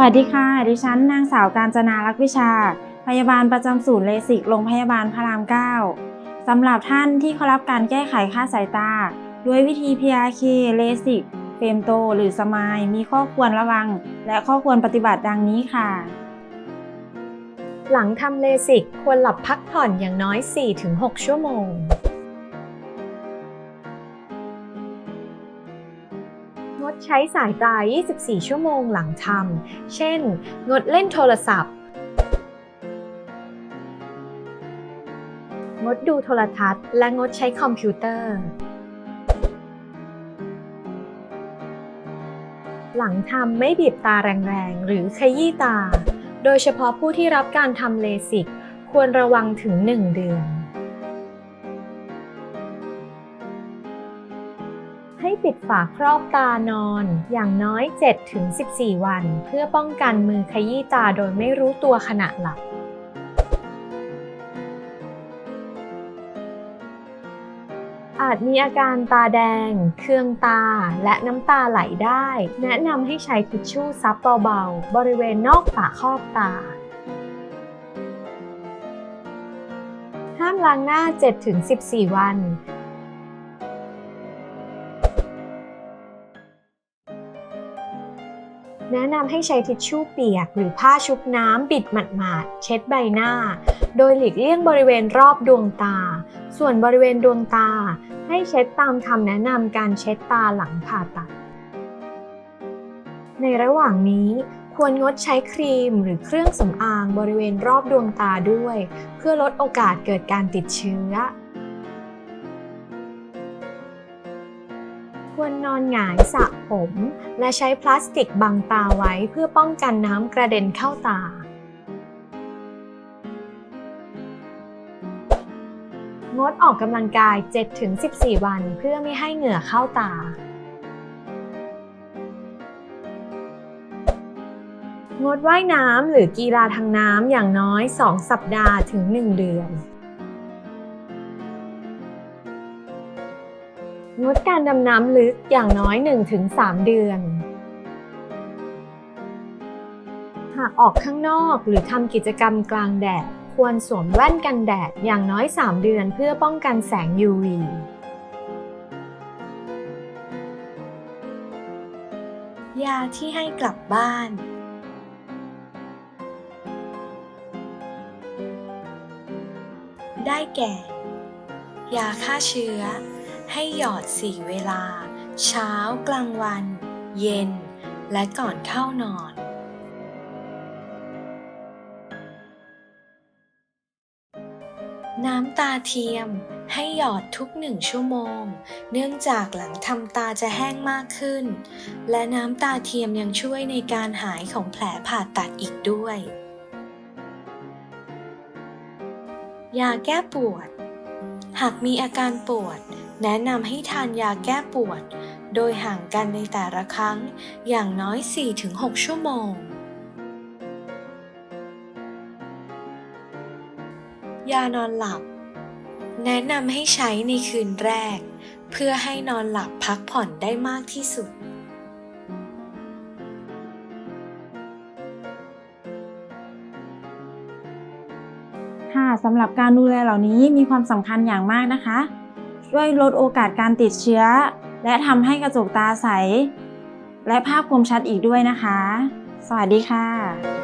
วัสดีค่ะ ดิฉันนางสาวการจนารักวิชา พยาบาลประจำศูนย์เลสิกโรงพยาบาลพระราม9สำหรับท่านที่เข้ารับการแก้ไขค่าสายตา ด้วยวิธี PRK เลสิกเฟมโต หรือสมายมีข้อควรระวัง และข้อควรปฏิบัติดังนี้ค่ะ หลังทำเลสิกควรหลับพักผ่อนอย่างน้อย 4-6 ชั่วโมง ดใช้สายตา 24 ชั่วโมงหลังทำ เช่น งดเล่นโทรศัพท์ งดดูโทรทัศน์ และงดใช้คอมพิวเตอร์ หลังทำไม่บีบตาแรงๆ หรือขยี้ตา โดยเฉพาะผู้ที่รับการทำเลสิก ควรระวังถึง 1 เดือน ปิดฝาครอบตานอน อย่างน้อย 7-14 วัน เพื่อป้องกันมือขยี้ตาโดยไม่รู้ตัวขณะหลับอาจมีอาการตาแดง เคืองตา และน้ำตาไหลได้ แนะนำให้ใช้ทิชชู่ซับเบาๆ บริเวณนอกฝาครอบตา ห้ามล้างหน้า 7-14 วัน แนะนำให้ใช้ทิชชู่เปียก หรือผ้าชุบน้ำบิดหมาดๆ เช็ดใบหน้า โดยหลีกเลี่ยงบริเวณรอบดวงตา ส่วนบริเวณดวงตา ให้เช็ดตามคำแนะนำการเช็ดตาหลังผ่าตัด ในระหว่างนี้ควรงดใช้ครีมหรือเครื่องสำอางบริเวณรอบดวงตาด้วย เพื่อลดโอกาสเกิดการติดเชื้อ ควรนอนหงายสระผม และใช้พลาสติกบังตาไว้เพื่อป้องกันน้ำกระเด็นเข้าตา งดออกกำลังกาย 7-14 วันเพื่อไม่ให้เหงื่อเข้าตางดว่ายน้ำหรือกีฬาทางน้ำอย่างน้อย 2 สัปดาห์ถึง 1 เดือน งดการดำน้ำลึกอย่างน้อย 1-3 เดือน หากออกข้างนอกหรือทำกิจกรรมกลางแดด ควรสวมแว่นกันแดดอย่างน้อย 3 เดือนเพื่อป้องกันแสง UV ยาที่ให้กลับบ้าน ได้แก่ ยาฆ่าเชื้อ ให้หยอดสี่เวลา เช้ากลางวัน เย็น และก่อนเข้านอน น้ำตาเทียมให้หยอดทุกหนึ่งชั่วโมง เนื่องจากหลังทำตาจะแห้งมากขึ้น และน้ำตาเทียมยังช่วยในการหายของแผลผ่าตัดอีกด้วย ยาแก้ปวด หากมีอาการปวด แนะนำให้ทานยาแก้ปวด โดยห่างกันในแต่ละครั้งอย่างน้อย 4-6 ชั่วโมง ยานอนหลับ แนะนำให้ใช้ในคืนแรก เพื่อให้นอนหลับพักผ่อนได้มากที่สุดค่ะสำหรับการดูแลเหล่านี้มีความสำคัญอย่างมากนะคะ ช่วยลดโอกาสการติดเชื้อ และทำให้กระจกตาใส และภาพคมชัดอีกด้วยนะคะ สวัสดีค่ะ